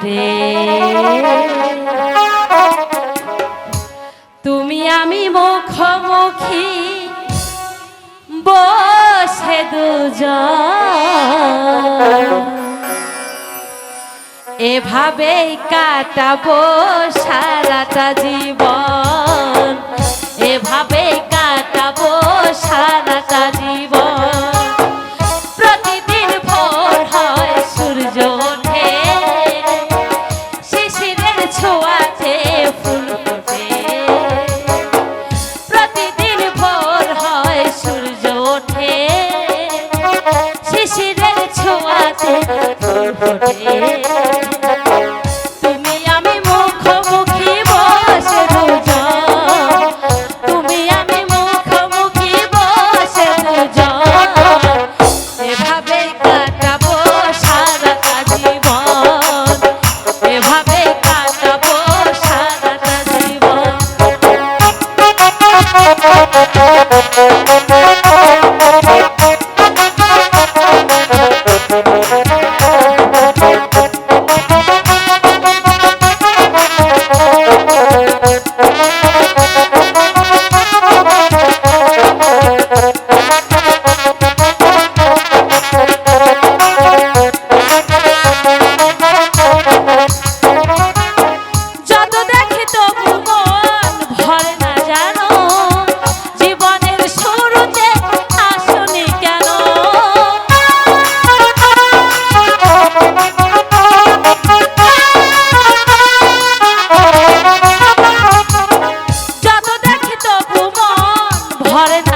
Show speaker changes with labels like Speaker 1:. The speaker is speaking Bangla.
Speaker 1: ফুল তুমি আমি মুখোমুখি বসে দুজন। এভাবেই কাটাবো সারাটা জীবন। এভাবেই ছোঁয়াতে ফুল ফোটে। প্রতিদিন ভোর হয় সূর্য ওঠে। শিশিরের ছোঁয়াতে ফুল ফোটে। সারাটা জীবন ঘরে